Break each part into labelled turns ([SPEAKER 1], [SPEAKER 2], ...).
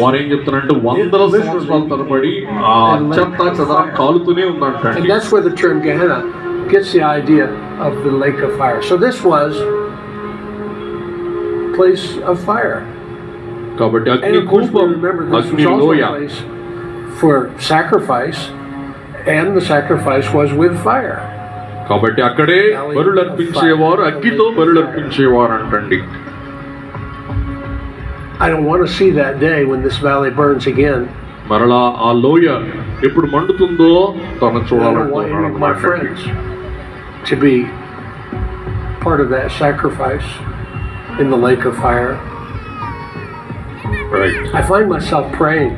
[SPEAKER 1] వారు ఏం చెప్తున్నారంటే వందల సంవత్సరాల తరబడి ఆ చెత్త చెదరం కాలుతూనే
[SPEAKER 2] And
[SPEAKER 1] ఉందంటండి
[SPEAKER 2] that's where the term Gehenna gets the idea of the lake of fire. So this was place of fire.
[SPEAKER 1] కాబట్టి
[SPEAKER 2] And
[SPEAKER 1] అగ్ని
[SPEAKER 2] of course we
[SPEAKER 1] కూపం
[SPEAKER 2] remember this
[SPEAKER 1] అగ్ని
[SPEAKER 2] was also
[SPEAKER 1] లోయ
[SPEAKER 2] a place for sacrifice, and the sacrifice was with fire.
[SPEAKER 1] కాబట్టి అక్కడే బరులు అర్పించేవారు అగ్గితో బరులు అర్పించేవారు అంటండి
[SPEAKER 2] I don't want to see that day when this valley burns again.
[SPEAKER 1] మరలా ఆ లోయ ఎప్పుడు మండుతుందో తను
[SPEAKER 2] I don't want any of my
[SPEAKER 1] చూడాలనుకుంటున్నాడు
[SPEAKER 2] friends to be part of that sacrifice in the lake of fire.
[SPEAKER 1] Right
[SPEAKER 2] I find myself praying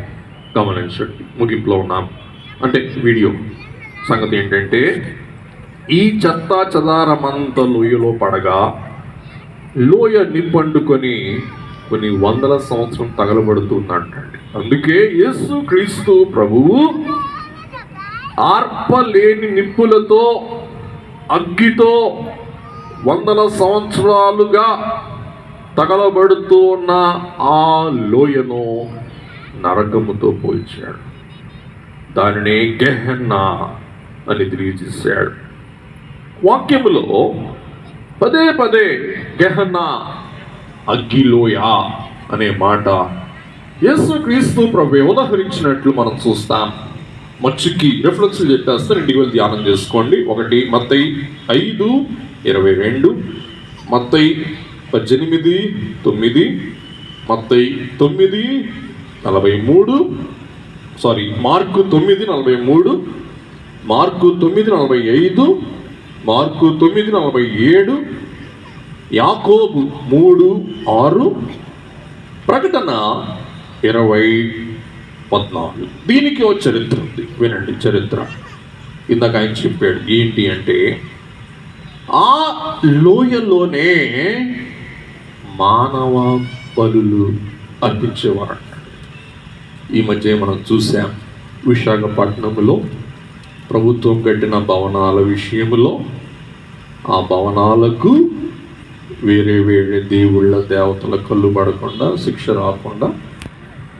[SPEAKER 1] గమనించండి ముగింపులో ఉన్నాం అంటే వీడియో సంగతి ఏంటంటే ఈ చెత్త చెదారమంత లోయలో పడగా లోయ నిప్పండుకొని కొన్ని వందల సంవత్సరం తగలబడుతుందంటండి అందుకే యేసు క్రీస్తు ప్రభువు ఆర్పలేని నిప్పులతో అగ్గితో వందల సంవత్సరాలుగా తగలబడుతూ ఉన్న ఆ లోయను నరకముతో పోల్చాడు. దానిని గెహన్నా అని తెలియజేశాడు. వాక్యములో పదే పదే గెహన్నా అగ్గిలోయ అనే మాట యేసు క్రీస్తు ప్రభు ఉదాహరించినట్లు మనం చూస్తాం. మచ్చుకి రిఫ్లెక్స్లు చెప్పేస్తే రెండు వేలు ధ్యానం చేసుకోండి. ఒకటి మత్తయి ఐదు ఇరవై రెండు. మత్తయి పద్దెనిమిది తొమ్మిది. మత్తయి తొమ్మిది నలభై మూడు. సారీ మార్కు తొమ్మిది నలభై మూడు. మార్కు తొమ్మిది నలభై ఐదు. మార్కు తొమ్మిది నలభై ఏడు. యాకోబు మూడు ఆరు ప్రకటన ఇరవై పద్నాలుగు. దీనికి ఒక చరిత్ర ఉంది. వినండి చరిత్ర. ఇందాక ఆయన చెప్పాడు ఏంటి అంటే ఆ లోయలోనే మానవ బలులు అర్పించేవారు. ఈ మధ్య మనం చూసాం విశాఖపట్నంలో ప్రభుత్వం కట్టిన భవనాల విషయంలో ఆ భవనాలకు వేరే వేరే దేవుళ్ళ దేవతల కళ్ళు పడకుండా శిక్ష రాకుండా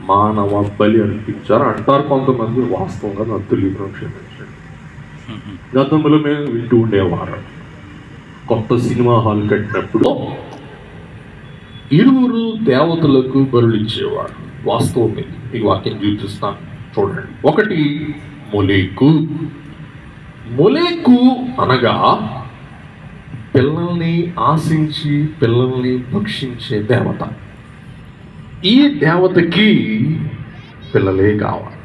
[SPEAKER 1] మానవ బలి అనిపించారు. అంటారు కొంతమంది వాస్తవంగా నాకు తెలియదు క్షమించండి గతంలో మేము వింటూ ఉండేవారు. కొత్త సినిమా హాల్ కట్టినప్పుడు ఇరువురు దేవతలకు బరులిచ్చేవాడు వాస్తవం ఇది. మీకు వాక్యం చూపిస్తాను చూడండి. ఒకటి మొలేకు. మొలేకు అనగా పిల్లల్ని ఆశించి పిల్లల్ని భక్షించే దేవత. ఈ దేవతకి పిల్లలే కావాలి.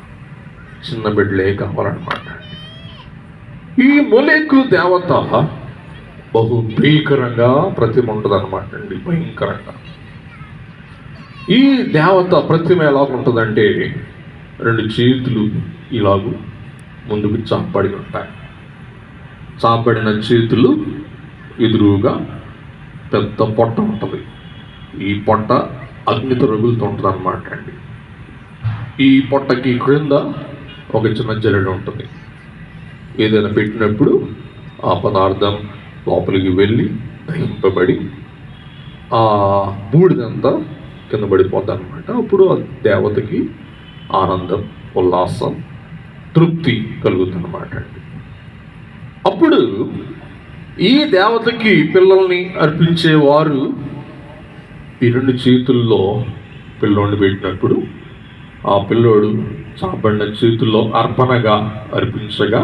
[SPEAKER 1] చిన్న బిడ్డలే కావాలన్నమాట. ఈ మొలేకు దేవత బహు భీకరంగా ప్రతిమ ఉంటుంది అనమాట అండి భయంకరంగా. ఈ దేవత ప్రతిమ ఎలా ఉంటుందంటే రెండు చేతులు ఇలాగూ ముందుకు చాపడి ఉంటాయి. చాపడిన చేతులు ఎదురుగా పెద్ద పొట్ట ఉంటుంది. ఈ పొట్ట అగ్నితో రగులుతుంటుంది అనమాట అండి. ఈ పొట్టకి క్రింద ఒక చిన్న జల్లెడ ఉంటుంది. ఏదైనా పెట్టినప్పుడు ఆ పదార్థం లోపలికి వెళ్ళి దహింపబడి ఆ బూడిదంతా కింద పడిపోద్ది అనమాట అప్పుడు ఆ దేవతకి ఆనందం ఉల్లాసం తృప్తి కలుగుతుంది అనమాట అండి. అప్పుడు ఈ దేవతకి పిల్లల్ని అర్పించేవారు ఈ రెండు చేతుల్లో పిల్లోడిని పెట్టినప్పుడు ఆ పిల్లోడు చాపడిన చేతుల్లో అర్పణగా అర్పించగా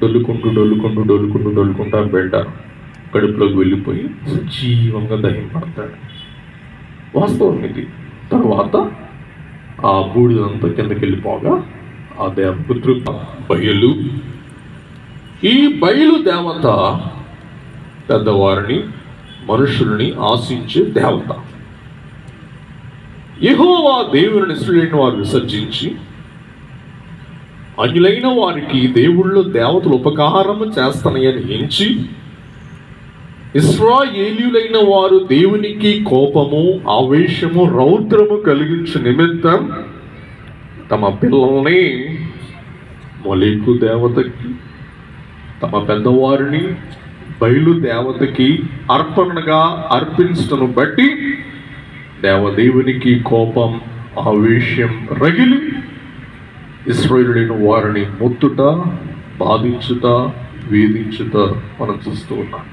[SPEAKER 1] డొల్లుకుంటూ డొల్లుకుంటూ డొల్లుకుంటూ డొల్లుకుంటూ బిడ్డ కడుపులోకి వెళ్ళిపోయి సజీవంగా దహింపడతాడు వాస్తవం ఇది. తర్వాత ఆ బూడిదంతా కిందకి వెళ్ళిపోగా ఆ దేవపుత్రు బయలు. ఈ బయలు దేవత పెద్దవారిని మనుషుల్ని ఆశించే దేవత. యహోవా దేవుని నిశ్రులైన వారు విసర్జించి అన్యులైన వారికి దేవుళ్ళు దేవతలు ఉపకారము చేస్తానని ఎంచి ఇస్రాయేలీయులైన వారు దేవునికి కోపము ఆవేశము రౌద్రము కలిగించు నిమిత్తం తమ పిల్లల్ని మొలికు దేవతకి తమ పెద్దవారిని బయలు దేవతకి అర్పణగా అర్పించటను బట్టి దేవదేవునికి కోపం ఆవేశ్యం రగిలి ఇస్రాయేలుడైన వారిని మొత్తుట బాధించుట వేధించుట మనం చూస్తూ ఉన్నాం.